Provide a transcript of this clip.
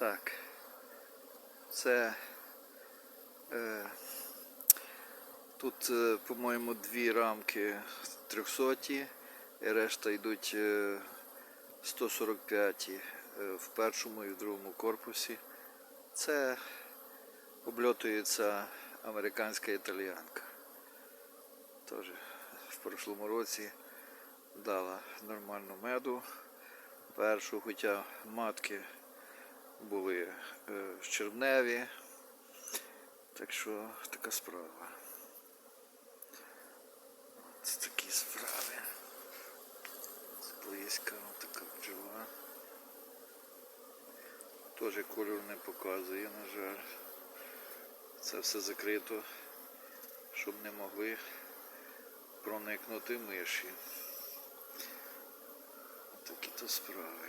Так. Це е, тут, е, по-моєму, дві рамки 300 і решта йдуть е, 145 е, в першому і в другому корпусі. Це обльотується американська італіянка. Теж в прошлому році дала нормальну меду. Першу, хоча матки були е, в червневі. Так що така справа. Це такі справи. Зблизька така бджола. Теж кольор не показує, на жаль. Це все закрито, щоб не могли проникнути миші. Такі то справи.